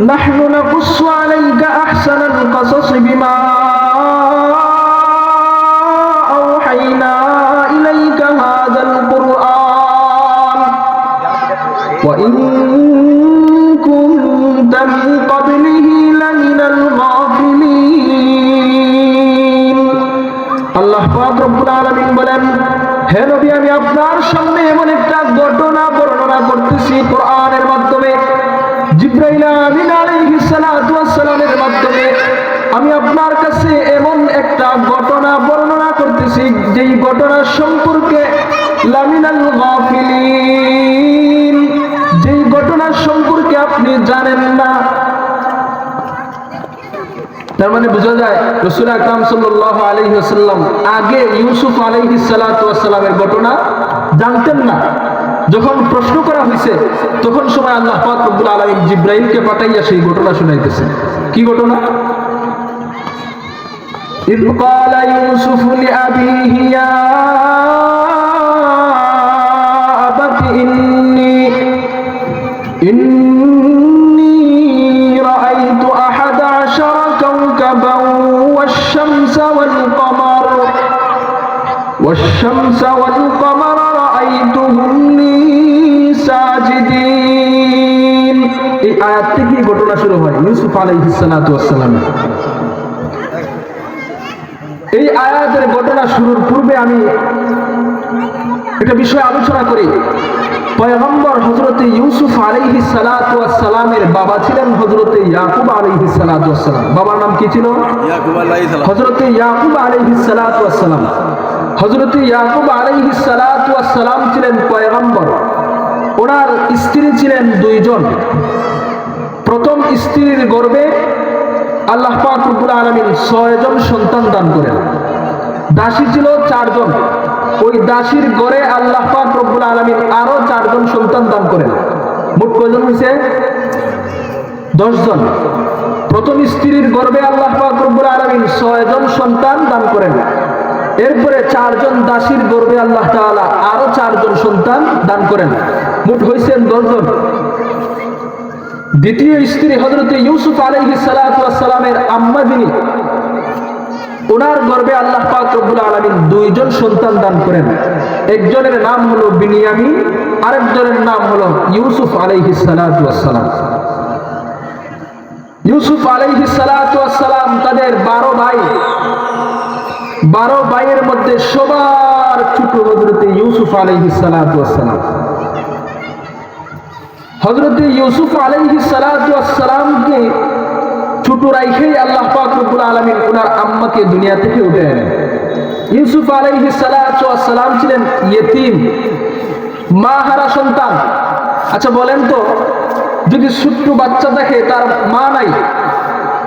نحن نقص عليك أحسن القصص بما জিব্রাইল মাধ্যমে আমি আপনার কাছে এমন একটা ঘটনা বর্ণনা করতেছি, যেই ঘটনা সম্পর্কে যেই ঘটনা সম্পর্কে আপনি জানেন না, তার মানে বোঝা যায় রসুল আকরাম সাল্লাহ আলহি আগে ইউসুফ আলহি ঘটনা জানতেন না। যখন প্রশ্ন করা হয়েছে তখন সময় আল্লাহ পাক রব্বুল আলমিন জিব্রাহিমকে পাঠাইয়া সেই ঘটনা শুনাইতেছে কি ঘটনা إذ قال يوسف لأبيه يا أبت إني إني رأيت أحد عشر كوكبا والشمس والقمر والشمس والقمر এই আয়াত থেকে ঘটনা শুরু হয় ইউসুফ এই আয়াতের ঘটনা শুরুর পূর্বে আমি একটা বিষয় আলোচনা করি। পয়গম্বর হজরতে ইউসুফ আলহি সালাতামের বাবা ছিলেন হজরতে ইয়াকুব আলহি সালাতাম বাবার নাম কি ছিল? হজরতে ইয়াকুব আলহি সালাতাম হজরতে ইয়াকুব আলহি সালাতাম ছিলেন পয়গম্বর। ওনার স্ত্রী ছিলেন দুইজন। প্রথম স্ত্রীর গর্বে আল্লাহ পাক রব্বুল আলামিন ছয়জন সন্তান দান করেন। দাসী ছিল চারজন। ওই দাসীর গড়ে আল্লাহ পাক আলামিন আরও চারজন সন্তান দান করেন। মোট কয়জন হয়েছে? দশজন। প্রথম স্ত্রীর গর্বে আল্লাহ পাক আলামিন ছয়জন সন্তান দান করেন। এরপরে চারজন দাসীর গর্বে আল্লাহ তাআলা আরও চারজন সন্তান দান করেন। মোট হয়েছেন দশজন। দ্বিতীয় স্ত্রী হজরতে ইউসুফ আলাইহি সালামের আম্মা যিনি ওনার গর্ভে আল্লাহ পাক রব্বুল আলামিন দুইজন সন্তান দান করেন। একজনের নাম হলো বিনিয়ামিন, আরেকজনের নাম হলো ইউসুফ আলাইহি সালাম। ইউসুফ আলাইহি সালাম তাদের বারো ভাই। বারো ভাইয়ের মধ্যে সবার ছোট হজরতে ইউসুফ আলাইহি সালাম। হজরত ইউসুফ আলহি সালামকে ছোট রাইখেই আল্লাহ পাক রব্বুল আলমিন ওনার আম্মাকে দুনিয়া থেকে উঠে ইউসুফ আলহি সালাম ছিলেন ইয়েতিম মা হারা সন্তান। আচ্ছা বলেন তো, যদি ছোট্ট বাচ্চা দেখে তার মা নাই,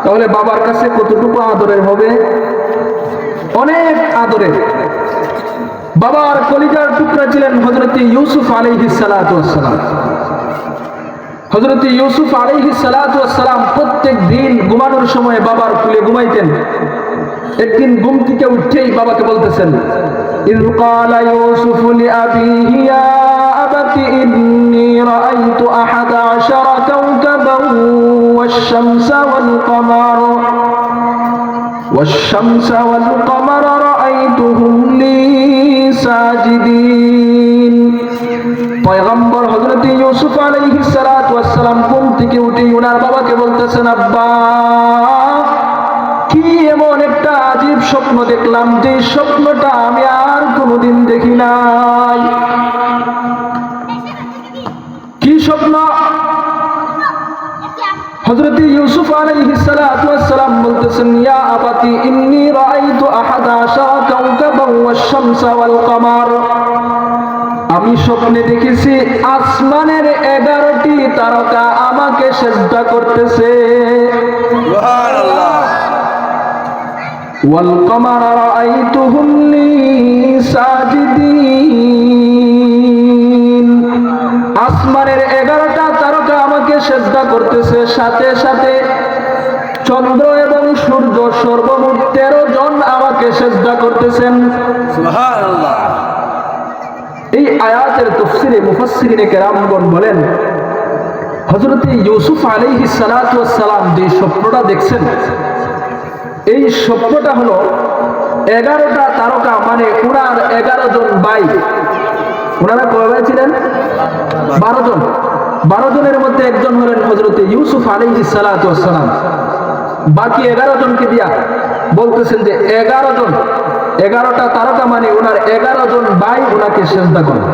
তাহলে বাবার কাছে কতটুকু আদরের হবে? অনেক আদরের। বাবার কলিজার টুকরা ছিলেন হজরত ইউসুফ আলহি সালাম হজরত ইউসুফ আলহি সালাম প্রত্যেক দিন ঘুমানোর সময় বাবার কুলে ঘুমাইতেন একদিন ঘুম থেকে উঠেই বাবাকে বলতেছেন إذ قال يوسف لأبيه يا أبت إني رأيت أحد عشر كوكبا والشمس والقمر والشمس والقمر رأيتهم لي ساجدين হজরত ইউসুফ আলাইহি সালাম ঘুম থেকে উঠে ওনার বাবাকে বলতেছেন, আব্বা, কি এমন একটা আজীব স্বপ্ন দেখলাম, যে স্বপ্নটা আমি আর কোনোদিন দেখি নাই। কি স্বপ্ন? হযরত ইউসুফ আলাইহিস সালাতু ওয়াস সালাম বলতেছেন, ইয়া আবাতি, ইন্নী রাআইতু আহাদা আশারা ওয়াশ শামসা ওয়াল কমার। আমি স্বপ্নে দেখেছি আসমানের এগারোটি তারকা আমাকে সেজদা করতেছে। আসমানের এগারোটা তারকা আমাকে সেজদা করতেছে। সাথে সাথে চন্দ্র এবং সূর্য সর্বমোট তেরো জন আমাকে সেজদা করতেছেন। সুবহানাল্লাহ। এই আয়াতের তফসিরে মুফাসসিরিনে কেরামগণ বলেন হজরতে ইউসুফ আলাইহি সালাম যে স্বপ্নটা দেখছেন, এই স্বপ্নটা হলো এগারোটা তারকা মানে উনার এগারো জন ভাই। ওনারা কয় ভাই ছিলেন? বারো জন। বারো জনের মধ্যে একজন হলেন হজরতে ইউসুফ আলাইহি সালাম বাকি এগারো জনকে দিয়া বলতেছেন যে এগারো জন, এগারোটা তারকা মানে ওনার এগারো জন ভাই ওনাকে সেজদা করবে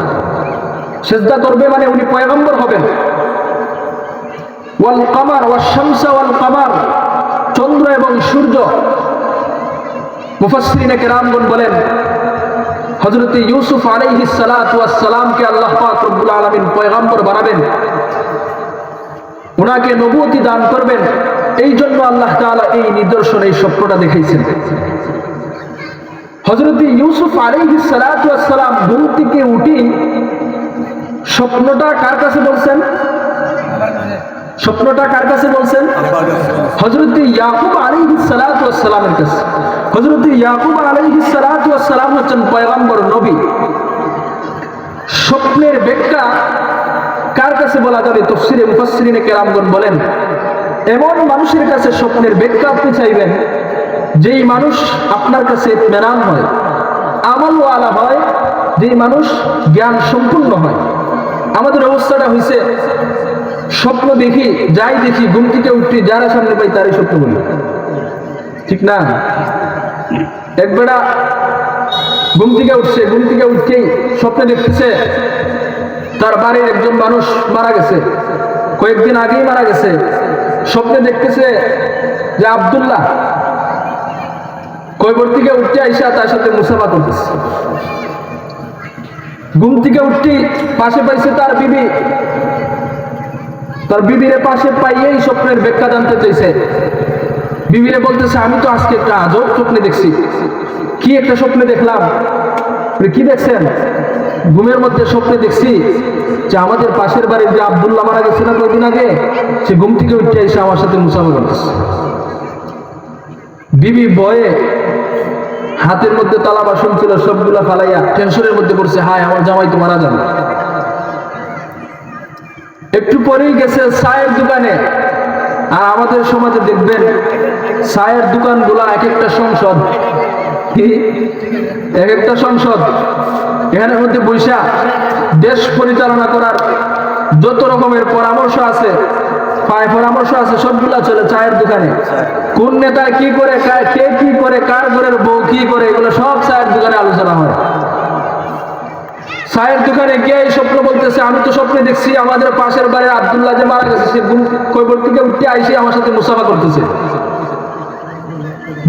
সেজদা করবে মানে উনি পয়গম্বর হবেন। ওয়াল কামার ওয়াল শামসা ওয়াল কামার, চন্দ্র এবং সূর্য। মুফাসসিরিনে কেরামগণ বলেন, হযরত ইউসুফ আলাইহিস সালাতু ওয়াস সালামকে আল্লাহ পাক রব্বুল আলামিন পয়গম্বর বানাবেন। ওনাকে নবুয়তি দান করবেন। এই জন্য আল্লাহ তাআলা এই নিদর্শন, এই স্বপ্নটা দেখাইছেন। হযরত ইউসুফ ওয়াস সালাম ঘুম থেকে উঠি স্বপ্নটা কার কাছে বলছেন? স্বপ্নটা কার কাছে বলছেন? হজরত ইয়াকুব আলাইহিস সালাতু ওয়াস সালামের কাছে। হজরত ইয়াকুব আলাইহিস সালাতু ওয়াস সালাম হচ্ছেন পয়গম্বর নবী। স্বপ্নের ব্যাখ্যা কার কাছে বলা যাবে? তফসিরে মুফাসসিরিনে কেরামগণ বলেন। এমন মানুষের কাছে স্বপ্নের ব্যাখ্যা আপনি চাইবেন, যেই মানুষ আপনার কাছে মেনান হয় আমলওয়ালা হয়, যেই মানুষ জ্ঞান সম্পূর্ণ হয়। আমাদের অবস্থাটা হয়েছে স্বপ্ন দেখি, যাই দেখি, ঘুম থেকে উঠি, যারা সামনে পাই তারই স্বপ্ন বলি। ঠিক না? একবেলা ঘুম থেকে উঠছে, ঘুম থেকে উঠতেই স্বপ্নে দেখতেছে, তার বাড়ির একজন মানুষ মারা গেছে। কয়েকদিন আগেই মারা গেছে। স্বপ্নে দেখতেছে যে আব্দুল্লাহ কয়বর থেকে উঠতে আইসা তার সাথে মুসাফা করতেছে। ঘুম থেকে উঠতেই পাশে পাইছে তার বিবি। তার বিবিরে পাশে পাইয়েই স্বপ্নের ব্যাখ্যা জানতে চাইছে। বিবিরে বলতেছে, আমি তো আজকে একটা আজব স্বপ্নে দেখছি। কি একটা স্বপ্নে দেখলাম? কি দেখছেন? ঘুমের মধ্যে স্বপ্নে দেখছি যে আমাদের পাশের বাড়ির যে আব্দুল্লাহ মারা গেছে না কয়েকদিন আগে, সে ঘুম থেকে উঠে এসে আমার সাথে মুসাফা করতেছে। বিবি বয়ে হাতের মধ্যে তালা বাসন ছিল, সবগুলা ফালাইয়া টেনশনের মধ্যে পড়ছে, হায়, আমার জামাই তো মারা যাবে। একটু পরেই গেছে চায়ের দোকানে। আর আমাদের সমাজে দেখবেন, চায়ের দোকানগুলা এক একটা সংসদ। কি এক একটা সংসদ, এখানের মধ্যে বৈশা দেশ পরিচালনা করার যত রকমের পরামর্শ আছে, পায় পরামর্শ আছে, সবগুলা চলে চায়ের দোকানে। কোন নেতা কি করে, কে কি করে, কার ঘরের বউ কি করে, এগুলো সব চায়ের দোকানে আলোচনা হয়। চায়ের দোকানে গিয়ে এই স্বপ্ন বলতেছে, আমি তো স্বপ্নে দেখছি আমাদের পাশের বাড়ির আব্দুল্লাহ যে মারা গেছে, সে কৈবর থেকে উঠতে আইসে আমার সাথে মুসাফা করতেছে।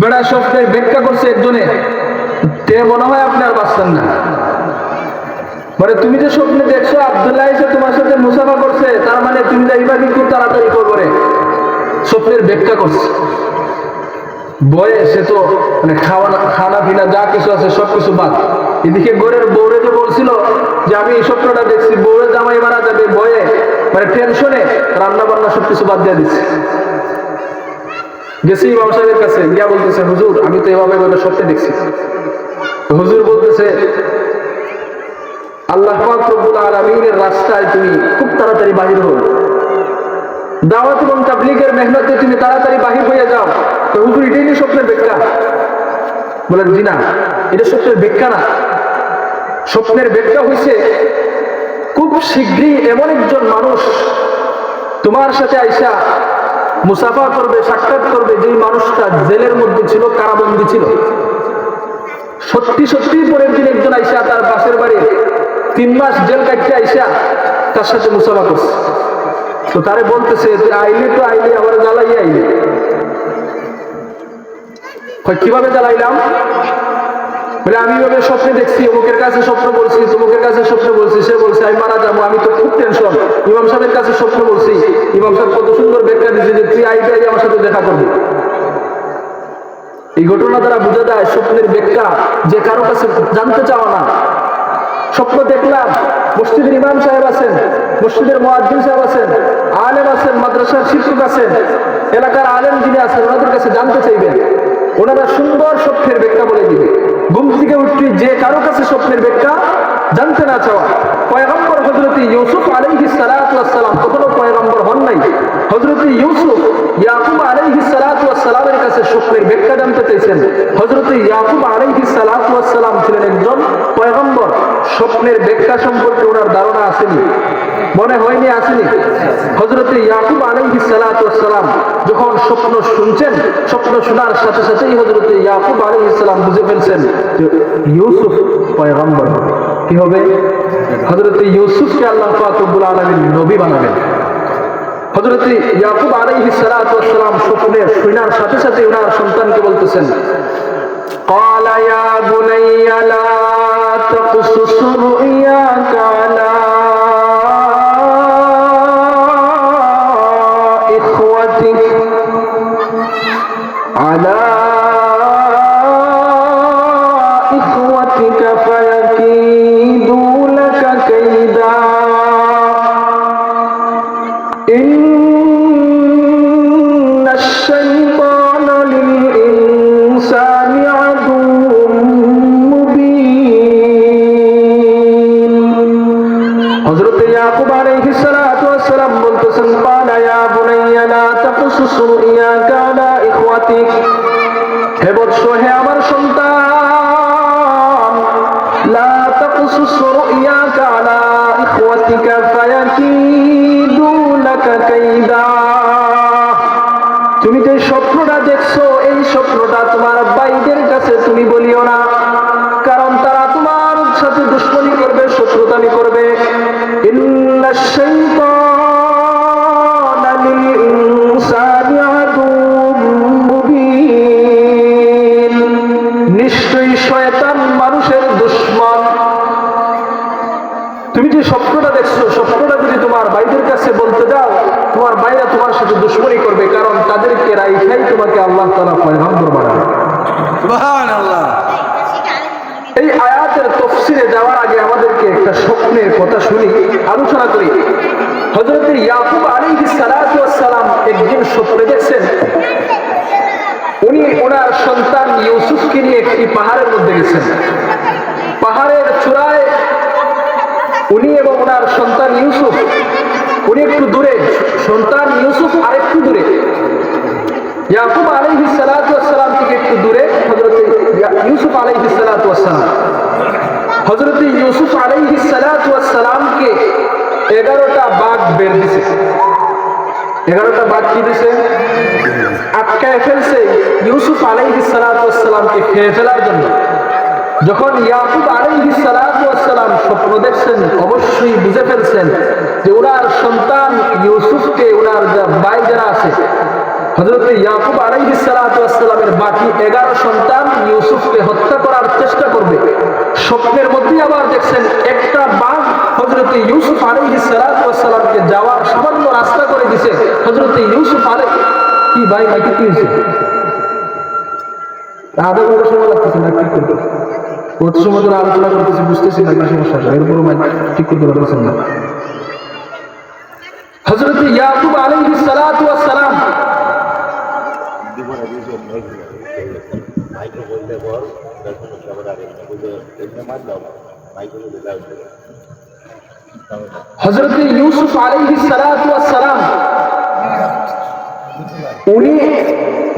বেড়া স্বপ্নের ব্যাখ্যা করছে একজনে। তে মনে হয় আপনি আর বাঁচতেন না। মানে তুমি যে স্বপ্নে দেখছ, আব্দুল্লাহ এসে তোমার সাথে মুসাফা করছে, তার মানে তুমি যাইবা খুব তাড়াতাড়ি করবে স্বপ্নের ব্যাখ্যা করছে। বয়ে সে তো মানে খাওয়া খানা পিনা যা কিছু আছে সব কিছু বাদ। এদিকে গোরের বউরে যে বলছিল যে, আমি এই স্বপ্নটা দেখছি বৌরে জামাই মারা যাবে বয়ে। মানে টেনশনে রান্না বান্না সব কিছু বাদ দিয়ে দিচ্ছে। গেছি ইমাম সাহেবের কাছে গিয়া বলতেছে, হুজুর, আমি তো এভাবে এভাবে স্বপ্নে দেখছি। হুজুর বলতেছে, আল্লাহ আলামিনের রাস্তায় তুমি খুব তাড়াতাড়ি বাহির হও। দাওয়াত এবং তাবলিগের মেহনতে তুমি তাড়াতাড়ি বাহির হয়ে যাও। তো হুজুর, এটাই নিয়ে স্বপ্নের ব্যাখ্যা। বলেন, জি না, এটা স্বপ্নের ব্যাখ্যা না। স্বপ্নের ব্যাখ্যা হয়েছে খুব শীঘ্রই এমন একজন মানুষ তোমার সাথে আইসা মুসাফা করবে, সাক্ষাৎ করবে, যেই মানুষটা জেলের মধ্যে ছিল, কারাবন্দী ছিল। সত্যি সত্যি পরের দিন একজন আইসা তার পাশের বাড়ি, তিন মাস জেল কাটতে আইসা তার সাথে মুসাফা করছে। তো তারে বলতেছে যে আইলে তো আইলে, আবার জ্বালাই আইলে। কীভাবে জ্বালাইলাম? বলে, আমি ওভাবে স্বপ্নে দেখছি, অমুকের কাছে স্বপ্ন বলছি, তমুকের কাছে স্বপ্ন বলছি। সে বলছে, আমি মারা যাব, আমি তো খুব টেনশন ইমাম সাহেবের কাছে স্বপ্ন বলছি। ইমাম সাহেব কত সুন্দর ব্যাখ্যা দিচ্ছে যে, তুই আইবে আইলে আমার সাথে দেখা করবি। এই ঘটনা দ্বারা বোঝা যায়, স্বপ্নের ব্যাখ্যা যে কারও কাছে জানতে চাও না। স্বপ্ন দেখলাম, মসজিদের ইমাম সাহেব আছেন, মসজিদের মোয়াজ্জিন সাহেব আছেন, আলেম আছেন, মাদ্রাসার শিক্ষক আছেন, এলাকার আলেম যিনি আছেন, ওনাদের কাছে জানতে চাইবেন। ওনারা সুন্দর স্বপ্নের ব্যাখ্যা বলে দিবে। ঘুম থেকে উঠতে যে কারও কাছে স্বপ্নের ব্যাখ্যা জানতে না চাওয়া। পয়গম্বর হজরত ইউসুফ আলাইহি সালাম তখনও পয়গম্বর হন নাই। হজরত ইউসুফ ইয়াকুব আলাইহি সালামের কাছে স্বপ্নের ব্যাখ্যা জানতে চাইছেন। হজরত ইয়াকুব আলাইহি সালাম ছিলেন একজন পয়গম্বর। স্বপ্নের ব্যাখ্যা সম্পর্কে ওনার ধারণা আসেনি। মনে হয়নি আসেনি হজরত ইয়াকুব আলাইহি সালাম যখন স্বপ্ন শুনছেন স্বপ্ন শোনার সাথে সাথেই হজরত ইয়াকুব আলাইহি সালাম বুঝে ফেলছেন যে ইউসুফ পয়গম্বর হবে। কি হবে হজরত ইউসুফকে আল্লাহ পাক রব্বুল আলামিন নবী বানাবেন হজরত ইয়াকুব আলাইহি সালাম স্বপ্নে শোনার সাথে সাথে ওনার সন্তানকে বলতেছেন قال يا بني لا تقصص رؤياك على এই আয়াতের তফসিরে যাওয়ার আগে আমাদেরকে একটা স্বপ্নের কথা শুনি, আলোচনা করি। হজরত ইয়াকুব আলী সালাম একদিন স্বপ্নে দেখছেন। উনি ওনার সন্তান ইউসুফকে নিয়ে একটি পাহাড়ের মধ্যে গেছেন। পাহাড়ের চূড়ায় উনি এবং ওনার সন্তান ইউসুফ, উনি একটু দূরে। সন্তান ইউসুফ আরেকটু দূরে। ইয়াকুব আলাইহি সালাম থেকে একটু দূরে। ইউসুফ আলাইহি সালাম হজরত ইউসুফ আলাইহি সালামকে এগারোটা বাঘ বের দিছে এগারোটা বাঘ কি দিছে আটকায় ফেলছে ইউসুফ আলাইহি সালামকে খেয়ে ফেলার জন্য যখন ইয়াকুব আলাইহি সালাম স্বপ্ন দেখছেন অবশ্যই বুঝে ফেলছেন যে ওনার সন্তান ইউসুফকে ওনার যা ভাই যারা আছে হজরত ইয়াকুব আলাইহি সালামের বাকি এগারো সন্তান ইউসুফকে হত্যা করার চেষ্টা করবে। স্বপ্নের মধ্যেই আবার দেখছেন একটা বাঘ হজরত ইউসুফ আলাইহি সালামকে যাওয়ার সামান্য রাস্তা করে দিছে। হজরত ইউসুফ আলাই, কি ভাই ভাই, কি হয়েছে? আলোচনা করতেছি, বুঝতেছি না সবার আগে বললে এমনি মার দাও মাইকে বললে দাও হজরত ইউসুফ ওয়াস সালাম উনি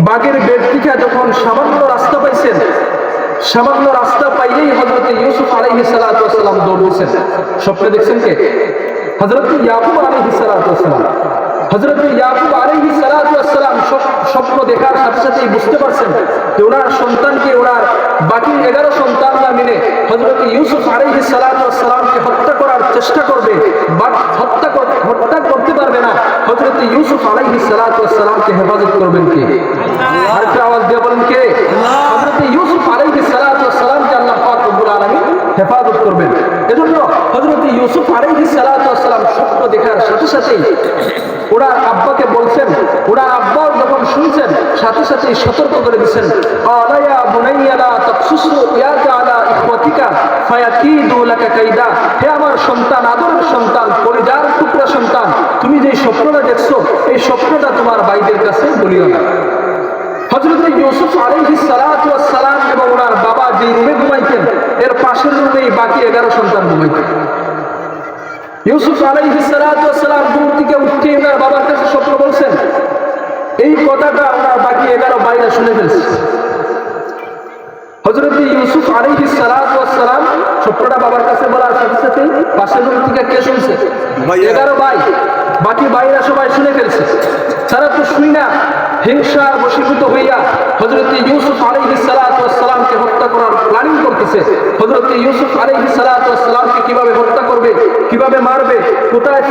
বাগের বেদটিকা যখন সামান্য রাস্তা পাইছেন, সামান্য রাস্তা পাইলেই হজরত ইউসুফ ওয়াস সালাম দৌড়ছেন। স্বপ্নে দেখছেন কে? হজরত ইয়াকুব ওয়াস সালাম হজরত ইয়াকুব ওয়াস সালাম সাথেই বুঝতে পারছেন যে ওনার সন্তানকে ওনার বাকি এগারো সন্তানরা মিলে হজরত ইউসুফ আলাইহি সালামকে হত্যা করার চেষ্টা করবে বাট হত্যা হত্যা করতে পারবে না হজরত ইউসুফ ওয়াস সালামকে হেফাজত করবেন কে? আরেকটা আওয়াজ দিয়ে বলেন কে? হজরত ইউসুফ ওয়াস সালামকে আল্লাহ পাক রব্বুল আলামিন হেফাজত করবেন। এজন্য হজরত ইউসুফ ওয়াস সালাম স্বপ্ন দেখার সাথে সাথেই ওরা আব্বাকে বলছেন, ওরা শুনছেন সাথে সতর্ক করে দিচ্ছেন। আলায়া বুনাইয়া লা তাকসুসু ইয়াকা আলা ইখওয়াতিকা, ফায়াকিদু লাকা কাইদা। হে আমার সন্তান সন্তান পরিজার টুকরা সন্তান, তুমি যে স্বপ্নটা দেখছ, এই স্বপ্নটা তোমার ভাইদের কাছে বলিও না। হজরত ইউসুফ সালাম এবং ওনার বাবা যে রুমে ঘুমাইতেন, এর পাশের রুমেই বাকি এগারো সন্তান ঘুমাইতেন। ইউসুফ আলাইহিসালাম দূর থেকে উঠে ওনার বাবার কাছে স্বপ্ন বলছেন, এই কথাটা বাইরে শুনে ফেলছে। হজরত ইউসুফ আলাইহিস সালাম স্বপ্নটা বাবার কাছে বলার সাথে সাথে পাশের রুম থেকে কে শুনছে। এগারো ভাই। বাকি ভাইরা সবাই শুনে ফেলছে। তারা তো শুই না। হিংসা বশীভূত হইয়া হজরত ইউসুফ আলাইহিস সালামকে হত্যা করার প্ল্যানিং করতেছে। হজরত ইউসুফ আলাইহিস সালামকে কীভাবে হত্যা করবে? কীভাবে মারবে? কোথায়